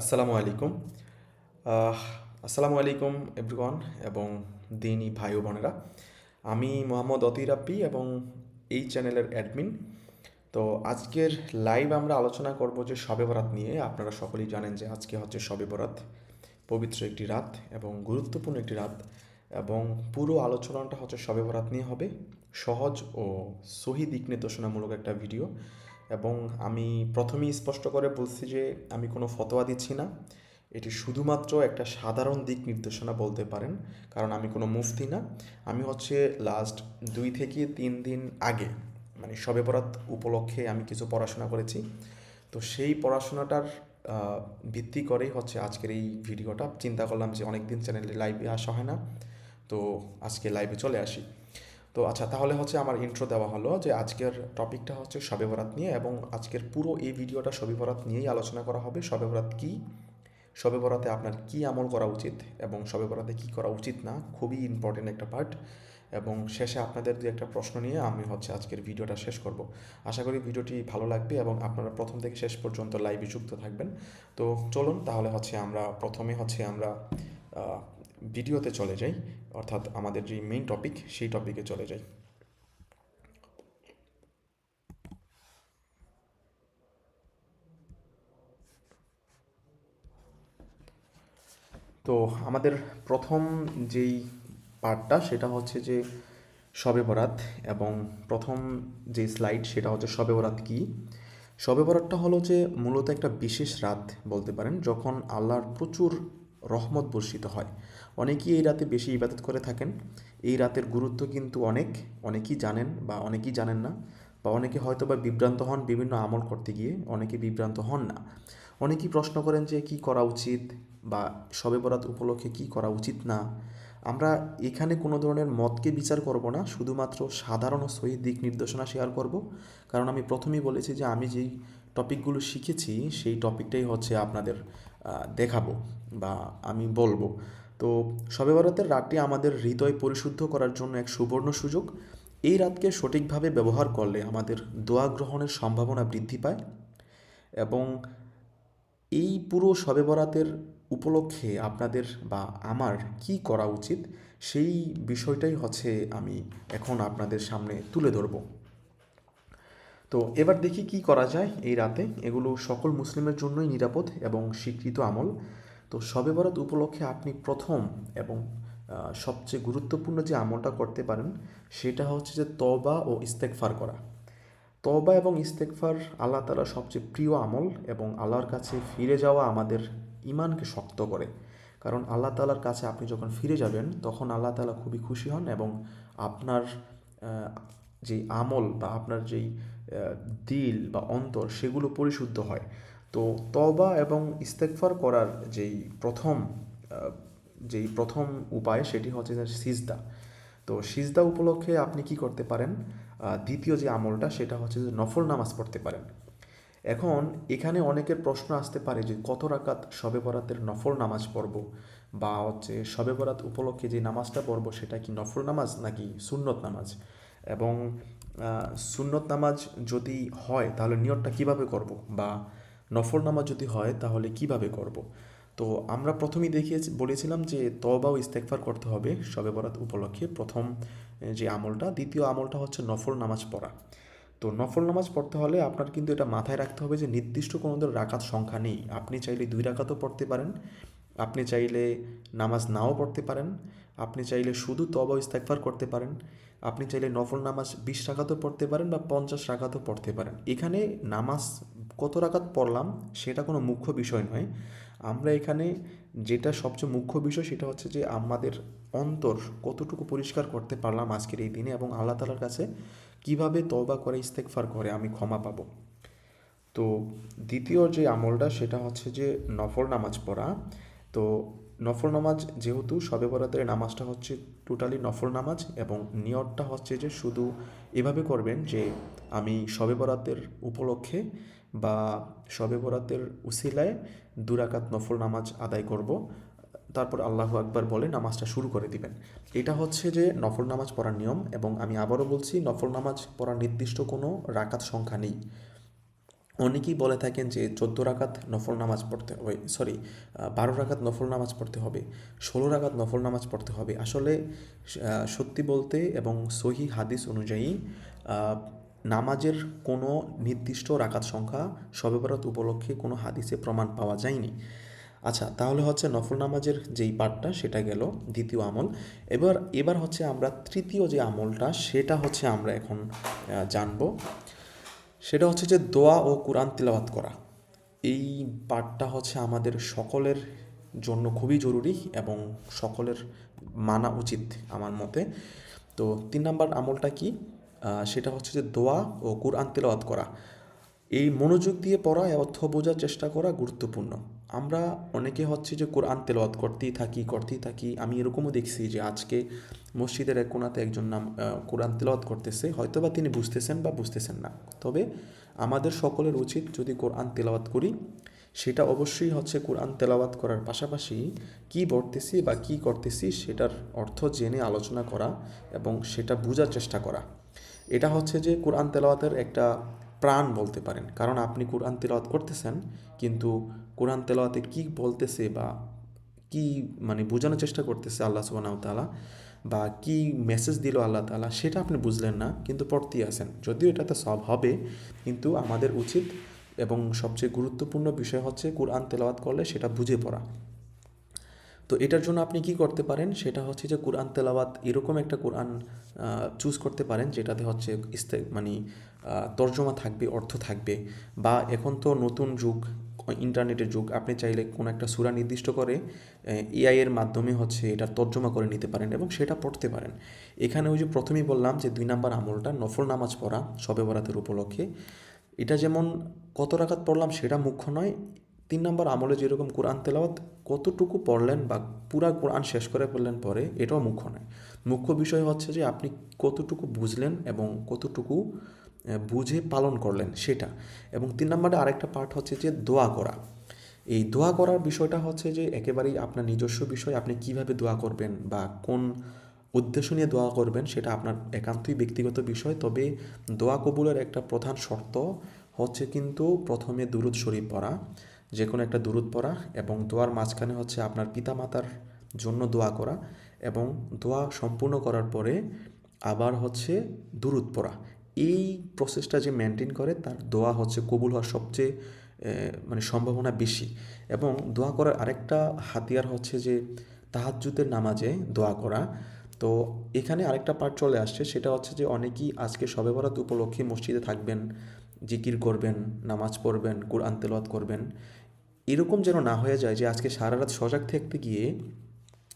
আসসালামু আলাইকুম। আসসালামু আলাইকুম এভরিওয়ান এবং দিনী ভাই বোনেরা। আমি মোহাম্মদ অতি রাব্বি এবং এই চ্যানেলের অ্যাডমিন তো আজকের লাইভ আমরা আলোচনা করব যে শবে বরাত নিয়ে। আপনারা সকলেই জানেন যে আজকে হচ্ছে শবে বরাত, পবিত্র একটি রাত এবং গুরুত্বপূর্ণ একটি রাত এবং পুরো আলোচনাটা হচ্ছে শবে বরাত নিয়ে হবে। সহজ ও সহি দিক নির্দেশনামূলক একটা ভিডিও এবং আমি প্রথমেই স্পষ্ট করে বলছি যে আমি কোনো ফতোয়া দিচ্ছি না। এটি শুধুমাত্র একটা সাধারণ দিক নির্দেশনা বলতে পারেন, কারণ আমি কোনো মুফতি না। আমি হচ্ছে লাস্ট দুই থেকে তিন দিন আগে মানে শবে বরাত উপলক্ষে আমি কিছু পড়াশোনা করেছি। তো সেই পড়াশোনাটার ভিত্তি করেই হচ্ছে আজকের এই ভিডিওটা। চিন্তা করলাম যে অনেক দিন চ্যানেলে লাইভে আসা হয় না। তো আজকে লাইভে চলে আসি। তো আচ্ছা তাহলে হচ্ছে আমার ইন্ট্রো দেওয়া হলো যে আজকের টপিকটা হচ্ছে শবে বরাত নিয়ে এবং আজকের পুরো এই ভিডিওটা শবে বরাত নিয়েই আলোচনা করা হবে। শবে বরাত কী? শবে বরাতে আপনার কী আমল করা উচিত এবং শবে বরাতে কী করা উচিত না? খুবই ইম্পর্টেন্ট একটা পার্ট এবং শেষে আপনাদের দু একটা প্রশ্ন নিয়ে আমি হচ্ছে আজকের ভিডিওটা শেষ করব। আশা করি ভিডিওটি ভালো লাগবে এবং আপনারা প্রথম থেকে শেষ পর্যন্ত লাইভে যুক্ত থাকবেন। তো চলুন, তাহলে হচ্ছে আমরা প্রথমে হচ্ছে আমরা ভিডিওতে চলে যাই, অর্থাৎ আমাদের যে মেইন টপিক সেই টপিকে চলে যাই। তো আমাদের প্রথম যেই পার্টটা সেটা হচ্ছে যে শবে বরাত, এবং প্রথম যে স্লাইড সেটা হচ্ছে শবে বরাত কী? শবে বরাতটা হলো যে মূলত একটা বিশেষ রাত বলতে পারেন, যখন আল্লাহর প্রচুর রহমত বর্ষিত হয়। অনেকেই এই রাতে বেশি ইবাদত করে থাকেন। এই রাতের গুরুত্ব কিন্তু অনেক। অনেকেই জানেন বা অনেকেই জানেন না বা অনেকে হয়তো বা বিভ্রান্ত হন বিভিন্ন আমল করতে গিয়ে, অনেকে বিভ্রান্ত হন না। অনেকেই প্রশ্ন করেন যে, কি করা উচিত? বা শবে বরাত উপলক্ষে কি করা উচিত না? আমরা এখানে কোনো ধরনের মতকে বিচার করব না। শুধুমাত্র সাধারণ ও সহি দিক নির্দেশনা শেয়ার করব। কারণ আমি প্রথমেই বলেছি যে, আমি যেই টপিকগুলো শিখেছি, সেই টপিকটাই হচ্ছে আপনাদের দেখাবো বা আমি বলব। তো শবে বরাতের রাতটি আমাদের হৃদয় পরিশুদ্ধ করার জন্য এক সুবর্ণ সুযোগ। এই রাতকে সঠিকভাবে ব্যবহার করলে আমাদের দোয়া গ্রহণের সম্ভাবনা বৃদ্ধি পায় এবং এই পুরো শবে বরাতের উপলক্ষে আপনাদের বা আমার কি করা উচিত সেই বিষয়টাই হচ্ছে আমি এখন আপনাদের সামনে তুলে ধরব। তো এবার দেখি কি করা যায় এই রাতে। এগুলো সকল মুসলিমের জন্যই নিরাপদ এবং স্বীকৃত আমল। তো শবে বরাত উপলক্ষে আপনি প্রথম এবং সবচেয়ে গুরুত্বপূর্ণ যে আমলটা করতে পারেন, সেটা হচ্ছে যে তবা ও ইস্তেকফার করা। তবা এবং ইস্তেকফার আল্লাহ তালার সবচেয়ে প্রিয় আমল এবং আল্লাহর কাছে ফিরে যাওয়া আমাদের ইমানকে শক্ত করে। কারণ আল্লাহ তালার কাছে আপনি যখন ফিরে যাবেন, তখন আল্লাহ তালা খুবই খুশি হন এবং আপনার যেই আমল বা আপনার যেই দিল বা অন্তর সেগুলো পরিশুদ্ধ হয়। তো তবা এবং ইস্তেকফার করার যেই প্রথম যেই প্রথম উপায় সেটি হচ্ছে যে সিজদা। তো সিজদা উপলক্ষে আপনি কি করতে পারেন? দ্বিতীয় যে আমলটা সেটা হচ্ছে যে নফল নামাজ পড়তে পারেন। এখন এখানে অনেকের প্রশ্ন আসতে পারে যে কত রাকাত শবে বরাতের নফল নামাজ পড়ব? বা হচ্ছে শবে বরাত উপলক্ষে যে নামাজটা পড়ব সেটা কি নফল নামাজ নাকি সুন্নত নামাজ? এবং সুন্নত নামাজ যদি হয়, তাহলে নিয়তটা কীভাবে করব? বা নফল নামাজ যদি হয়, তাহলে কীভাবে করব? তো আমরা প্রথমেই দেখিয়ে বলেছিলাম যে তবা ও ইস্তেকফার করতে হবে শবে বরাত উপলক্ষে। প্রথম যে আমলটা, দ্বিতীয় আমলটা হচ্ছে নফল নামাজ পড়া। তো নফল নামাজ পড়তে হলে আপনার কিন্তু এটা মাথায় রাখতে হবে যে নির্দিষ্ট কোনো ধর রাকাত সংখ্যা নেই। আপনি চাইলে দুই রাকাতও পড়তে পারেন, আপনি চাইলে নামাজ নাও পড়তে পারেন, আপনি চাইলে শুধু তবা ইস্তেকফার করতে পারেন। আপনি চাইলে নফল নামাজ বিশ রাকাতও পড়তে পারেন বা পঞ্চাশ রাকাতও পড়তে পারেন। এখানে নামাজ কত রাখাত পড়লাম সেটা কোনো মুখ্য বিষয় নয়। আমরা এখানে যেটা সবচেয়ে মুখ্য বিষয় সেটা হচ্ছে যে আমাদের অন্তর কতটুকু পরিষ্কার করতে পারলাম আজকের এই দিনে এবং আল্লাহ তালার কাছে কীভাবে তওবা করে ইস্তেকফার করে আমি ক্ষমা পাবো। তো দ্বিতীয় যে আমলটা সেটা হচ্ছে যে নফল নামাজ পড়া। তো নফল নামাজ যেহেতু শবে বরাতের নামাজটা হচ্ছে টোটালি নফল নামাজ এবং নিয়তটা হচ্ছে যে শুধু এভাবে করবেন যে আমি শবে বরাতের উপলক্ষে বা শবে বরাতের উসিলায় দুরাকাত নফল নামাজ আদায় করব। তারপর আল্লাহু আকবার বলে নামাজটা শুরু করে দিবেন। এটা হচ্ছে যে নফল নামাজ পড়ার নিয়ম এবং আমি আবারও বলছি, নফল নামাজ পড়ার নির্দিষ্ট কোনো রাকাত সংখ্যা নেই। অনেকেই বলে থাকেন যে চোদ্দ রাকাত নফল নামাজ পড়তে হবে সরি বারো রাকাত নফল নামাজ পড়তে হবে, ষোলো রাকাত নফল নামাজ পড়তে হবে। আসলে সত্যি বলতে এবং সহি হাদিস অনুযায়ী নামাজের কোনো নির্দিষ্ট রাকাত সংখ্যা শবে বরাত উপলক্ষে কোনো হাদিসে প্রমাণ পাওয়া যায়নি। আচ্ছা তাহলে হচ্ছে নফল নামাজের যেই পার্টটা সেটা গেল দ্বিতীয় আমল। এবার এবার হচ্ছে আমরা তৃতীয় যে আমলটা, সেটা হচ্ছে আমরা এখন জানব। সেটা হচ্ছে যে দোয়া ও কোরআন তিলাবাত করা। এই পাঠটা হচ্ছে আমাদের সকলের জন্য খুবই জরুরি এবং সকলের মানা উচিত আমার মতে। তো তিন নাম্বার আমলটা কি? সেটা হচ্ছে যে দোয়া ও কোরআন তেলাওয়াত করা। এই মনোযোগ দিয়ে পড়া অর্থ বোঝার চেষ্টা করা গুরুত্বপূর্ণ। আমরা অনেকে হচ্ছে যে কোরআন তেলাওয়াত করতেই থাকি করতেই থাকি। আমি এরকমও দেখছি যে আজকে মসজিদের এক কোনাতে একজন নাম কোরআন তেলাওয়াত করতেছে। হয়তো বা তিনি বুঝতেছেন বা বুঝতেছেন না। তবে আমাদের সকলের উচিত যদি কোরআন তেলাওয়াত করি, সেটা অবশ্যই হচ্ছে কোরআন তেলাওয়াত করার পাশাপাশি কি পড়তেছি বা কি করতেছি সেটার অর্থ জেনে আলোচনা করা এবং সেটা বোঝার চেষ্টা করা। এটা হচ্ছে যে কোরআন তেলাওয়াতের একটা প্রাণ বলতে পারেন। কারণ আপনি কোরআন তেলাওয়াত করতেছেন, কিন্তু কোরআন তেলাওয়াতে কি বলতেছে বা কি মানে বোঝানোর চেষ্টা করতেছে আল্লাহ সুবাহ তালা বা কি মেসেজ দিল আল্লাহ তালা সেটা আপনি বুঝলেন না, কিন্তু পড়তেই আছেন। যদিও এটাতে সব হবে, কিন্তু আমাদের উচিত এবং সবচেয়ে গুরুত্বপূর্ণ বিষয় হচ্ছে কোরআন তেলাওয়াত করলে সেটা বুঝে পড়া। তো এটার জন্য আপনি কি করতে পারেন? সেটা হচ্ছে যে কোরআন তেলাওয়াত এরকম একটা কোরআন চুজ করতে পারেন, যেটাতে হচ্ছে ইস্তে মানে তর্জমা থাকবে, অর্থ থাকবে। বা এখন তো নতুন যুগ, ইন্টারনেটের যুগ, আপনি চাইলে কোনো একটা সুরা নির্দিষ্ট করে এআই এর মাধ্যমে হচ্ছে এটা তর্জমা করে নিতে পারেন এবং সেটা পড়তে পারেন। এখানে ওই যে প্রথমেই বললাম যে দুই নাম্বার আমলটা, নফল নামাজ পড়া শবে বরাতের উপলক্ষে। এটা যেমন কত রাখাত পড়লাম সেটা মুখ্য নয় তিন নম্বর আমলে যেরকম কোরআন তেলাওয়াত কতটুকু পড়লেন বা পুরা কোরআন শেষ করে ফেললেন পরে, এটাও মুখ্য নয়। মুখ্য বিষয় হচ্ছে যে আপনি কতটুকু বুঝলেন এবং কতটুকু বুঝে পালন করলেন সেটা। এবং তিন নম্বরে আরেকটা পার্ট হচ্ছে যে দোয়া করা। এই দোয়া করার বিষয়টা হচ্ছে যে একেবারেই আপনার নিজস্ব বিষয়, আপনি কীভাবে দোয়া করবেন বা কোন উদ্দেশ্য নিয়ে দোয়া করবেন সেটা আপনার একান্তই ব্যক্তিগত বিষয়। তবে দোয়া কবুলের একটা প্রধান শর্ত হচ্ছে কিন্তু প্রথমে দুরুদ শরীফ পড়া। যে কোনো একটা দুরুদ পড়া এবং দোয়ার মাঝখানে হচ্ছে আপনার পিতামাতার জন্য দোয়া করা এবং দোয়া সম্পূর্ণ করার পরে আবার হচ্ছে দুরুদ পড়া। এই প্রসেসটা যে মেনটেন করে, তার দোয়া হচ্ছে কবুল হওয়ার সবচেয়ে মানে সম্ভাবনা বেশি। এবং দোয়া করার আরেকটা হাতিয়ার হচ্ছে যে তাহাজ্জুদের নামাজে দোয়া করা। তো এখানে আরেকটা পার্ট চলে আসছে, সেটা হচ্ছে যে অনেকেই আজকে সবে বরাত উপলক্ষে মসজিদে থাকবেন, জিকির করবেন, নামাজ পড়বেন, কোরআন তেলাওয়াত করবেন। এরকম যেন না হয়ে যায় যে আজকে সারা রাত সজাগ থাকতে গিয়ে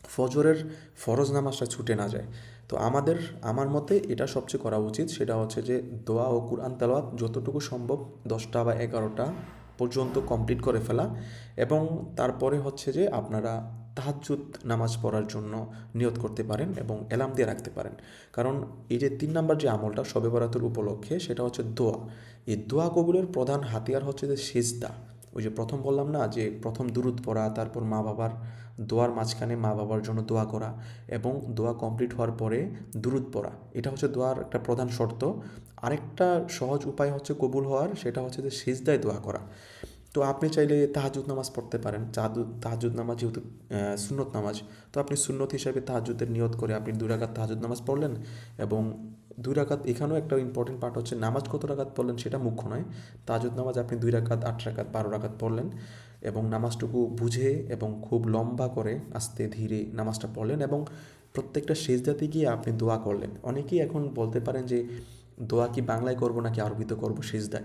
ফজরের ফরজ নামাজটা ছুটে না যায়। তো আমাদের, আমার মতে এটা সবচেয়ে করা উচিত। সেটা হচ্ছে যে দোয়া ও কুরআন তেলাওয়াত যতটুকু সম্ভব দশটা বা এগারোটা পর্যন্ত কমপ্লিট করে ফেলা এবং তারপরে হচ্ছে যে আপনারা তাহাজ্জুদ নামাজ পড়ার জন্য নিয়ত করতে পারেন এবং অ্যালার্ম দিয়ে রাখতে পারেন। কারণ এই যে তিন নাম্বার যে আমলটা শবে বরাতের উপলক্ষে সেটা হচ্ছে দোয়া। এই দোয়া কবুলের প্রধান হাতিয়ার হচ্ছে যে সেজদা। ওই যে প্রথম বললাম না যে প্রথম দুরুদ পড়া, তারপর মা বাবার দোয়ার মাঝখানে মা বাবার জন্য দোয়া করা এবং দোয়া কমপ্লিট হওয়ার পরে দুরুদ পড়া। এটা হচ্ছে দোয়ার একটা প্রধান শর্ত। আরেকটা সহজ উপায় হচ্ছে কবুল হওয়ার, সেটা হচ্ছে যে সেজদায় দোয়া করা। তো আপনি চাইলে তাহাজুদ নামাজ পড়তে পারেন। তাহাজুদ নামাজ যেহেতু সুন্নত নামাজ, তো আপনি সুন্নত হিসাবে তাহাজুদের নিয়ত করে আপনি দুই রাকাত তাহাজুদ নামাজ পড়লেন এবং দুই রাকাত এখানেও একটা ইম্পর্টেন্ট পার্ট হচ্ছে, নামাজ কত রাকাত পড়লেন সেটা মুখ্য নয়। তাহাজুদ নামাজ আপনি দুই রাকাত, আট রাকাত, বারো রাকাত পড়লেন এবং নামাজটুকু বুঝে এবং খুব লম্বা করে আস্তে ধীরে নামাজটা পড়লেন এবং প্রত্যেকটা সেজদাতে গিয়ে আপনি দোয়া করলেন। অনেকেই এখন বলতে পারেন যে, দোয়া কি বাংলায় করব নাকি আরবিতে করব সেজদায়?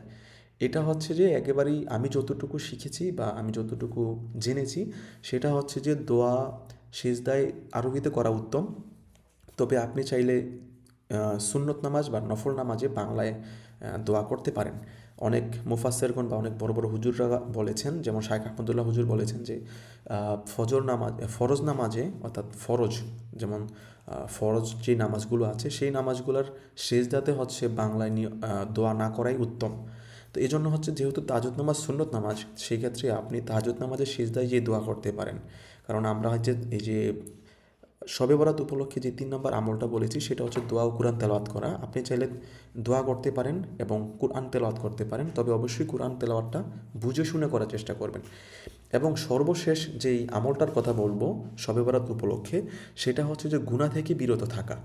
এটা হচ্ছে যে একেবারেই আমি যতটুকু শিখেছি বা আমি যতটুকু জেনেছি, সেটা হচ্ছে যে দোয়া সেজদায় আরবিতে করা উত্তম। তবে আপনি চাইলে সুন্নত নামাজ বা নফল নামাজে বাংলায় দোয়া করতে পারেন। অনেক মুফাসেরগণ বা অনেক বড় বড় হুজুররা বলেছেন, যেমন শাইখ আহমদুল্লাহ হুজুর বলেছেন যে ফজর নামাজ, ফরজ নামাজে, অর্থাৎ ফরজ, যেমন ফরজ যে নামাজগুলো আছে, সেই নামাজগুলোর শেষদাতে হচ্ছে বাংলায় নিয়- দোয়া না করাই উত্তম। তো এই জন্য হচ্ছে যেহেতু তাজুদ নামাজ সুন্নত নামাজ, সেই ক্ষেত্রে আপনি তাজুদ নামাজের সিজদায় যে দোয়া করতে পারেন। কারণ আমরা হচ্ছে এই যে শবে বরাত উপলক্ষে যে তিন নম্বর আমলটা বলেছি, সেটা হচ্ছে দোয়া ও কোরআন তেলাওয়াত করা। আপনি চাইলে দোয়া করতে পারেন এবং কোরআন তেলাওয়াত করতে পারেন, তবে অবশ্যই কোরআন তেলাওয়াতটা বুঝে শুনে করার চেষ্টা করবেন। এবং সর্বশেষ যেই আমলটার কথা বলব শবে বরাত উপলক্ষে, সেটা হচ্ছে যে গুণা থেকে বিরত থাকা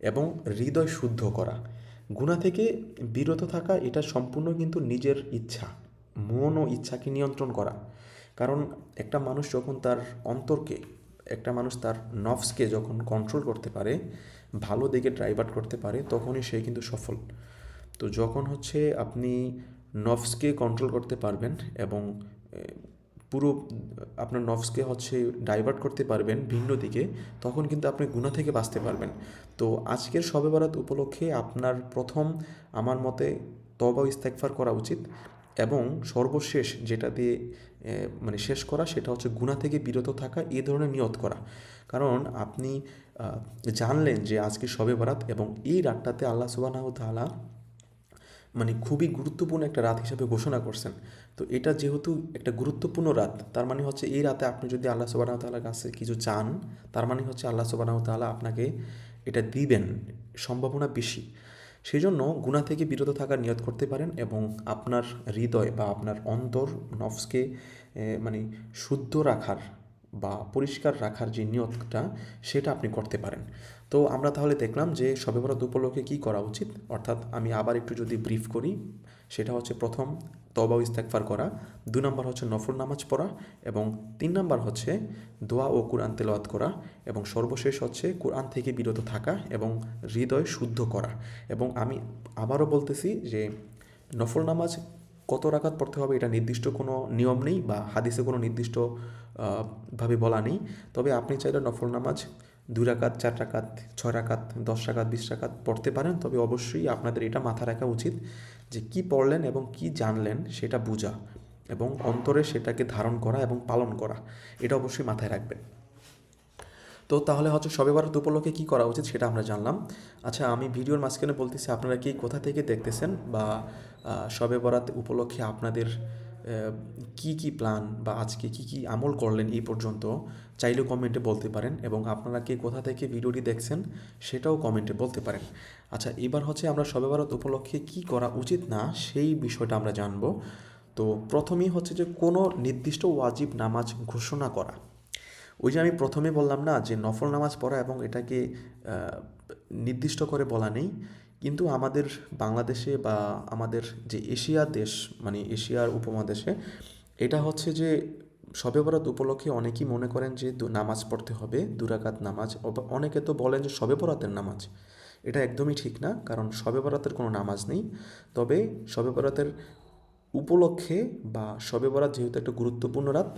এবং হৃদয় শুদ্ধ করা। গুণা থেকে বিরত থাকা, এটা সম্পূর্ণ কিন্তু নিজের ইচ্ছা, মন ও ইচ্ছাকে নিয়ন্ত্রণ করা। কারণ একটা মানুষ যখন তার অন্তরকে একটা মানুষ তার নফসকে যখন কন্ট্রোল করতে পারে, ভালো দিকে ড্রাইভার করতে পারে, তখনই সে কিন্তু সফল। তো যখন হচ্ছে আপনি নফসকে কন্ট্রোল করতে পারবেন এবং পুরো, আপনার নফসকে হচ্ছে ডাইভার্ট করতে পারবেন ভিন্ন দিকে, তখন কিন্তু আপনি গুণা থেকে বাঁচতে পারবেন। তো আজকের শবে বরাত উপলক্ষে আপনার প্রথম আমার মতে তবা ও ইস্তেকফার করা উচিত। এবং সর্বশেষ যেটা দিয়ে মানে শেষ করা সেটা হচ্ছে গুণা থেকে বিরত থাকা এই ধরনের নিয়ত করা। কারণ আপনি জানলেন যে আজকে সবে বরাত এবং এই রাতটাতে আল্লাহ সুবাহ তাআলা মানে খুবই গুরুত্বপূর্ণ একটা রাত হিসাবে ঘোষণা করছেন। তো এটা যেহেতু একটা গুরুত্বপূর্ণ রাত, তার মানে হচ্ছে এই রাতে আপনি যদি আল্লাহ সুবাহ তাল্লার কাছে কিছু চান, তার মানে হচ্ছে আল্লাহ সুবাহ তাল্লাহ আপনাকে এটা দিবেন সম্ভাবনা বেশি। সেই জন্য গুণা থেকে বিরত থাকার নিয়ত করতে পারেন এবং আপনার হৃদয় বা আপনার অন্তর, নফসকে মানে শুদ্ধ রাখার বা পরিষ্কার রাখার যে নিয়তটা, সেটা আপনি করতে পারেন। তো আমরা তাহলে দেখলাম যে শবে বরাত উপলক্ষে কী করা উচিত? অর্থাৎ আমি আবার একটু যদি ব্রিফ করি, সেটা হচ্ছে প্রথম তবা ইস্তেকফার করা দুই নম্বর হচ্ছে নফল নামাজ পড়া এবং তিন নম্বর হচ্ছে দোয়া ও কোরআন তেলাওয়াত করা এবং সর্বশেষ হচ্ছে কোরআন থেকে বিরত থাকা এবং হৃদয় শুদ্ধ করা। এবং আমি আবারও বলতেছি যে নফল নামাজ কত রাকাত পড়তে হবে এটা নির্দিষ্ট কোনো নিয়ম নেই বা হাদিসে কোনো নির্দিষ্ট ভাবে বলা নেই। তবে আপনি চাইলে নফল নামাজ দুই রাকাত, চার রাকাত, ছয় রাকাত, দশ রাকাত, বিশ রাকাত পড়তে পারেন। তবে অবশ্যই আপনাদের এটা মাথা রাখা উচিত যে কি পড়লেন এবং কি জানলেন সেটা বোঝা এবং অন্তরে সেটাকে ধারণ করা এবং পালন করা। এটা অবশ্যই মাথায় রাখবেন। তো তাহলে হচ্ছে শবে বরাত উপলক্ষে কী করা উচিত সেটা আমরা জানলাম। আচ্ছা আমি ভিডিওর মাঝখানে বলতেছি, আপনারা কি কোথা থেকে দেখতেছেন বা শবে বরাত উপলক্ষে আপনাদের কি কি প্ল্যান বা আজকে কি কি আমল করলেন এই পর্যন্ত চাইলেও কমেন্টে বলতে পারেন এবং আপনারা কে কোথা থেকে ভিডিওটি দেখছেন সেটাও কমেন্টে বলতে পারেন। আচ্ছা এবার হচ্ছে আমরা সবে বরাত উপলক্ষে কি করা উচিত না সেই বিষয়টা আমরা জানব। তো প্রথমেই হচ্ছে যে কোনো নির্দিষ্ট ওয়াজিব নামাজ ঘোষণা করা। ওই যে আমি প্রথমে বললাম না যে নফল নামাজ পড়া এবং এটাকে নির্দিষ্ট করে বলা নেই। কিন্তু আমাদের বাংলাদেশে বা আমাদের যে এশিয়া দেশ মানে এশিয়ার উপমহাদেশে, এটা হচ্ছে যে শবে বরাত উপলক্ষে অনেকেই মনে করেন যে নামাজ পড়তে হবে, দুরাকাত নামাজ। অনেকে তো বলেন যে শবে বরাতের নামাজ। এটা একদমই ঠিক না, কারণ শবে বরাতের কোনো নামাজ নেই। তবে শবে বরাতের উপলক্ষে বা শবে বরাত যেহেতু একটা গুরুত্বপূর্ণ রাত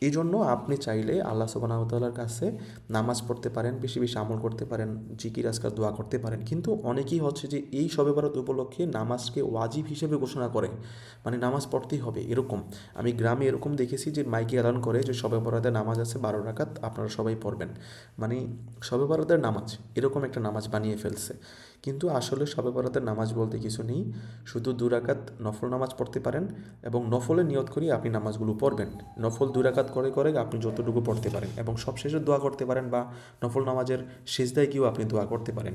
এই জন্য আপনি চাইলে আল্লাহ সুবাহতাল্লার কাছে নামাজ পড়তে পারেন, বেশি বেশি আমল করতে পারেন, জিকির, আজকার, দোয়া করতে পারেন। কিন্তু অনেকেই হচ্ছে যে এই শবে বরাত উপলক্ষে নামাজকে ওয়াজিব হিসেবে ঘোষণা করে। মানে নামাজ পড়তেই হবে, এরকম। আমি গ্রামে এরকম দেখেছি যে মাইকে এলান করে যে শবে বরাতের নামাজ আছে বারো রাকাত, আপনারা সবাই পড়বেন। মানে শবে বরাতের নামাজ, এরকম একটা নামাজ বানিয়ে ফেলছে। কিন্তু আসলে শবে বরাতের নামাজ বলতে কিছু নেই। শুধু দুরাকাত নফল নামাজ পড়তে পারেন এবং নফলে নিয়ত করি আপনি নামাজগুলো পড়বেন। নফল দুরাকাত করে করে আপনি যতটুকু পড়তে পারেন এবং সবশেষে দোয়া করতে পারেন বা নফল নামাজের শেষদায় গিয়েও আপনি দোয়া করতে পারেন।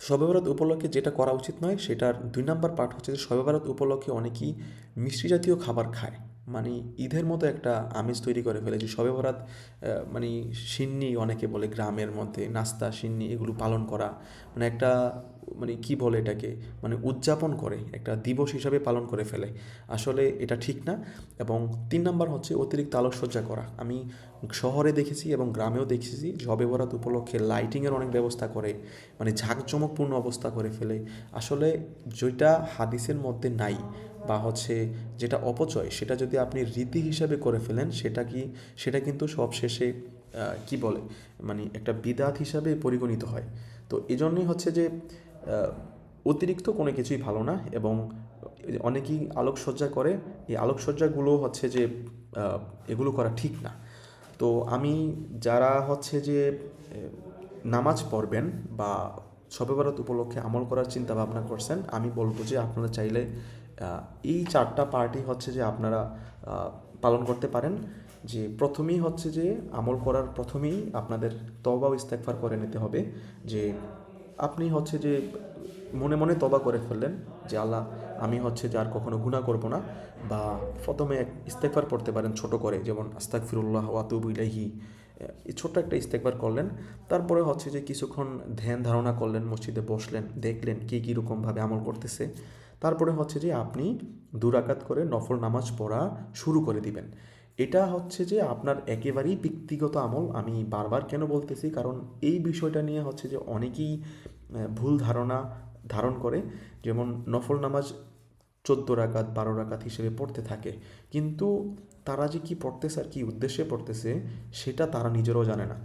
শবে বরাত উপলক্ষে যেটা করা উচিত নয়, সেটার দুই নাম্বার পার্ট হচ্ছে যে শবে বরাত উপলক্ষে অনেকেই মিষ্টি জাতীয় খাবার খায়। মানে ঈদের মতো একটা আমেজ তৈরি করে ফেলে যে শবে বরাত মানে সিন্নি অনেকে বলে গ্রামের মধ্যে, নাস্তা, সিন্নি এগুলো পালন করা মানে একটা মানে কি বলে এটাকে মানে উদযাপন করে, একটা দিবস হিসাবে পালন করে ফেলে। আসলে এটা ঠিক না এবং তিন নাম্বার হচ্ছে অতিরিক্ত আলোকসজ্জা করা। আমি শহরে দেখেছি এবং গ্রামেও দেখেছি শবে বরাত উপলক্ষে লাইটিংয়ের অনেক ব্যবস্থা করে মানে ঝাঁকজমকপূর্ণ অবস্থা করে ফেলে। আসলে যেটা হাদিসের মধ্যে নাই বা হচ্ছে যেটা অপচয় সেটা যদি আপনি রীতি হিসাবে করে ফেলেন সেটা কি সেটা কিন্তু সব শেষে আহ, কি বলে মানে একটা বিদাত হিসাবে পরিগণিত হয়। তো এই জন্যই হচ্ছে যে অতিরিক্ত কোনো কিছুই ভালো না এবং অনেকেই আলোকসজ্জা করে এই আলোকসজ্জাগুলো হচ্ছে যে এগুলো করা ঠিক না। তো আমি যারা হচ্ছে যে নামাজ পড়বেন বা শবে বরাত উপলক্ষে আমল করার চিন্তা ভাবনা করছেন আমি বলব যে আপনারা চাইলে এই চারটা পার্টি হচ্ছে যে আপনারা পালন করতে পারেন। যে প্রথমেই হচ্ছে যে আমল করার প্রথমেই আপনাদের তবা ইস্তেকফার করে নিতে হবে। যে আপনি হচ্ছে যে মনে মনে তবা করে ফেললেন যে, আল্লাহ, আমি হচ্ছে যে আর কখনো গুণা করব না। বা প্রথমে এক ইস্তেকফার পড়তে পারেন ছোট করে, যেমন আস্তাক ফিরুল্লাহ ওয়াতুবু ইলাইহি। এই ছোট্ট একটা ইস্তেকবার করলেন। তারপরে হচ্ছে যে কিছুক্ষণ ধ্যান ধারণা করলেন, মসজিদে বসলেন, দেখলেন কে কীরকমভাবে আমল করতেছে। তারপরে হচ্ছে যে আপনি দুরাকাত করে নফল নামাজ পড়া শুরু করে দিবেন। এটা হচ্ছে যে আপনার একেবারেই ব্যক্তিগত আমল। আমি বারবার কেন বলতেছি? কারণ এই বিষয়টা নিয়ে হচ্ছে যে অনেকেই ভুল ধারণা ধারণ করে। যেমন নফল নামাজ চোদ্দ রাকাত, বারো রাকাত হিসেবে পড়তে থাকে। কিন্তু তারা যে কি পড়তেছে আর কি উদ্দেশ্যে পড়তেছে, সেটা তারা নিজেরাও জানে না।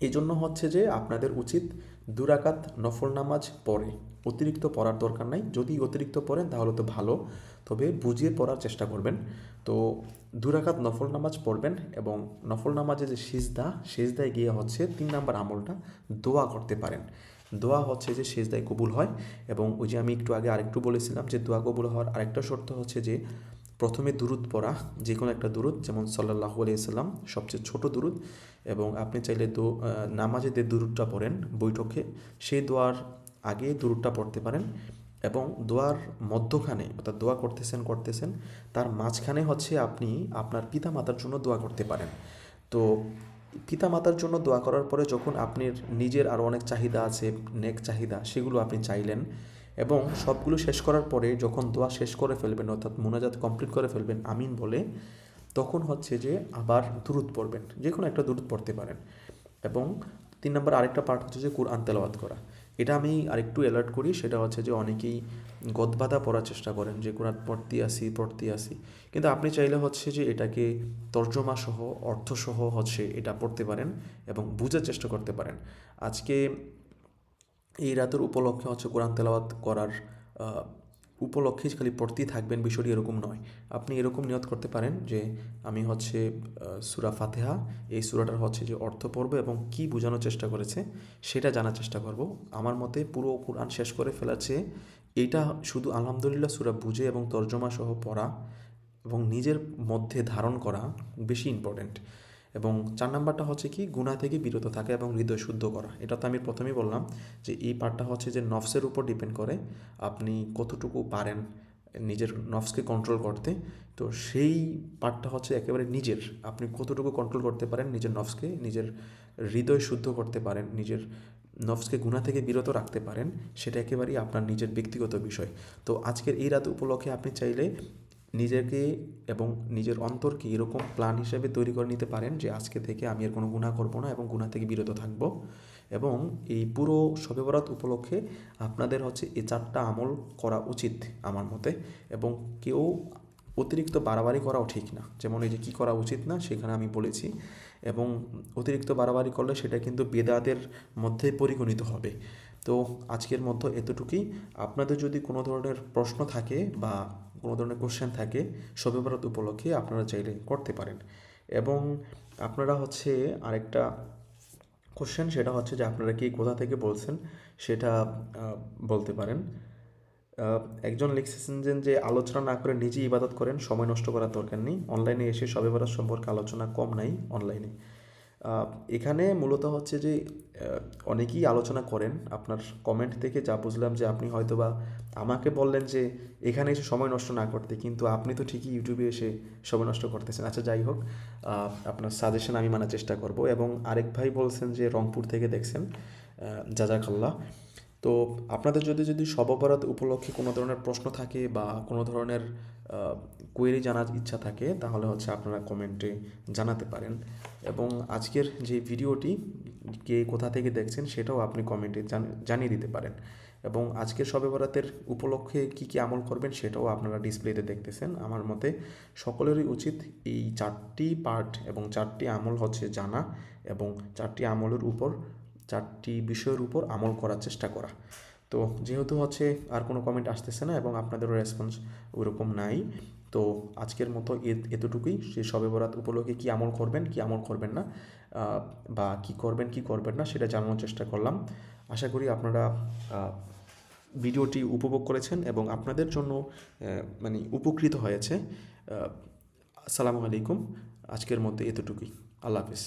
এই জন্য হচ্ছে যে আপনাদের উচিত দুরাকাত নফল নামাজ পড়ে। অতিরিক্ত পড়ার দরকার নাই। যদি অতিরিক্ত পড়েন, তাহলে তো ভালো। তবে বুঝিয়ে পড়ার চেষ্টা করবেন। তো দুরাকাত নফল নামাজ পড়বেন এবং নফল নামাজে যে সিজদা, সিজদায় গিয়ে হচ্ছে তিন নাম্বার আমলটা দোয়া করতে পারেন। দোয়া হচ্ছে যে সেজদায় কবুল হয় এবং ওই যে আমি একটু আগে আরেকটু বলেছিলাম যে দোয়া কবুল হওয়ার আরেকটা শর্ত হচ্ছে যে প্রথমে দুরুদ পড়া যে কোনো একটা দুরুদ, যেমন সাল্লাহ আলিয়াল্লাম সবচেয়ে ছোট দুরুদ, এবং আপনি চাইলে দো নামাজে যে দুরুদটা পড়েন বৈঠকে সেই দোয়ার আগে দুরুদটা পড়তে পারেন, এবং দোয়ার মধ্যখানে, অর্থাৎ দোয়া করতেছেন করতেছেন, তার মাঝখানে হচ্ছে আপনি আপনার পিতা মাতার জন্য দোয়া করতে পারেন। তো পিতা মাতার জন্য দোয়া করার পরে যখন আপনার নিজের আরও অনেক চাহিদা আছে, নেক চাহিদা, সেগুলো আপনি চাইলেন এবং সবগুলো শেষ করার পরে যখন দোয়া শেষ করে ফেলবেন, অর্থাৎ মোনাজাত কমপ্লিট করে ফেলবেন, আমিন বলে, তখন হচ্ছে যে আবার দুরুদ পড়বেন যে কোনো একটা দুরুদ পড়তে পারেন। এবং তিন নম্বর আরেকটা পার্ট হচ্ছে যে কোরআন তেলাওয়াত করা। এটা আমি আরেকটু অ্যালার্ট করি, সেটা হচ্ছে যে অনেকেই গদবাধা পড়ার চেষ্টা করেন যে কোরআন পড়তে আসি পড়তে আসি। কিন্তু আপনি চাইলে হচ্ছে যে এটাকে তর্জমা সহ অর্থ সহ হচ্ছে এটা পড়তে পারেন এবং বুঝার চেষ্টা করতে পারেন। আজকে এই রাতের উপলক্ষে হচ্ছে কোরআন তেলাওয়াত করার উপলক্ষে খালি পড়তেই থাকবেন, বিষয়টি এরকম নয়। আপনি এরকম নিয়ত করতে পারেন যে আমি হচ্ছে সুরা ফাতেহা, এই সুরাটার হচ্ছে যে অর্থ পড়ব এবং কি বোঝানোর চেষ্টা করেছে সেটা জানার চেষ্টা করব। আমার মতে পুরো কোরআন শেষ করে ফেলার চেয়ে এইটা শুধু আলহামদুলিল্লাহ সুরা বুঝে এবং তর্জমা সহ পড়া এবং নিজের মধ্যে ধারণ করা বেশি ইম্পর্ট্যান্ট এবং চার নাম্বারটা হচ্ছে কি গুণা থেকে বিরত থাকা এবং হৃদয় শুদ্ধ করা। এটা তো আমি প্রথমেই বললাম যে এই পার্টটা হচ্ছে যে নফসের উপর ডিপেন্ড করে আপনি কতটুকু পারেন নিজের নফসকে কন্ট্রোল করতে। তো সেই পার্টটা হচ্ছে একেবারে নিজের। আপনি কতটুকু কন্ট্রোল করতে পারেন নিজের নফসকে, নিজের হৃদয় শুদ্ধ করতে পারেন, নিজের নফসকে গুণা থেকে বিরত রাখতে পারেন, সেটা একেবারেই আপনার নিজের ব্যক্তিগত বিষয়। তো আজকের এই রাত উপলক্ষে আপনি চাইলে নিজেকে এবং নিজের অন্তরকে এরকম প্ল্যান হিসেবে তৈরি করে নিতে পারেন যে আজকে থেকে আমি আর কোনো গুণা করব না এবং গুণা থেকে বিরত থাকব। এবং এই পুরো শবে বরাত উপলক্ষে আপনাদের হচ্ছে এই চারটা আমল করা উচিত আমার মতে। এবং কেউ অতিরিক্ত বাড়াবাড়ি করাও ঠিক না। যেমন এই যে কী করা উচিত না, সেখানে আমি বলেছি। এবং অতিরিক্ত বাড়াবাড়ি করলে সেটা কিন্তু বেদাতের মধ্যে পরিগণিত হবে। তো আজকের মধ্যে এতটুকুই। আপনাদের যদি কোনো ধরনের প্রশ্ন থাকে বা কোনো ধরনের কোশ্চেন থাকে শবে বরাত উপলক্ষে আপনারা চাইলে করতে পারেন। এবং আপনারা হচ্ছে আরেকটা কোশ্চেন সেটা হচ্ছে যে আপনারা কি কোথা থেকে বলছেন, সেটা বলতে পারেন। একজন লিখেছেন যে আলোচনা না করে নিজেই ইবাদত করেন, সময় নষ্ট করার দরকার নেই। অনলাইনে এসে সবে সম্পর্কে আলোচনা কম নাই অনলাইনে এখানে মূলত হচ্ছে যে অনেকেই আলোচনা করেন। আপনার কমেন্ট থেকে যা বুঝলাম যে, আপনি হয়তোবা আমাকে বললেন যে, এখানে এসে সময় নষ্ট না করতে, কিন্তু আপনি তো ঠিকই ইউটিউবে এসে সময় নষ্ট করতেছেন। আচ্ছা যাই হোক আপনার সাজেশন আমি মানার চেষ্টা করব। এবং আরেক ভাই বলছেন যে, রংপুর থেকে দেখছেন জাজাকাল্লাহ তো আপনাদের যদি যদি সববরাত উপলক্ষে কোনো ধরনের প্রশ্ন থাকে বা কোনো ধরনের কোয়েরি জানার ইচ্ছা থাকে, তাহলে হচ্ছে আপনারা কমেন্টে জানাতে পারেন। এবং আজকের যে ভিডিওটি কে কোথা থেকে দেখছেন, সেটাও আপনি কমেন্টে জানিয়ে দিতে পারেন। এবং আজকের শবে বরাতের উপলক্ষে কি কি আমল করবেন, সেটাও আপনারা ডিসপ্লেতে দেখতেছেন। আমার মতে সকলেরই উচিত এই চারটি পার্ট এবং চারটি আমল হচ্ছে জানা এবং চারটি আমলের উপর, চারটি বিষয়ের উপর আমল করার চেষ্টা করা। তো যেহেতু হচ্ছে আর কোনো কমেন্ট আসতেছে না এবং আপনাদেরও রেসপন্স ওরকম নাই তো আজকের মতো এতটুকুই। সে সবে বরাত উপলক্ষে কী আমল করবেন, কি আমল করবেন না বা কি করবেন কি করবেন না, সেটা জানানোর চেষ্টা করলাম। আশা করি আপনারা ভিডিওটি উপভোগ করেছেন এবং আপনাদের জন্য মানে উপকৃত হয়েছে। আসসালামু আলাইকুম। আজকের মধ্যে এতটুকুই। আল্লাহ হাফিজ।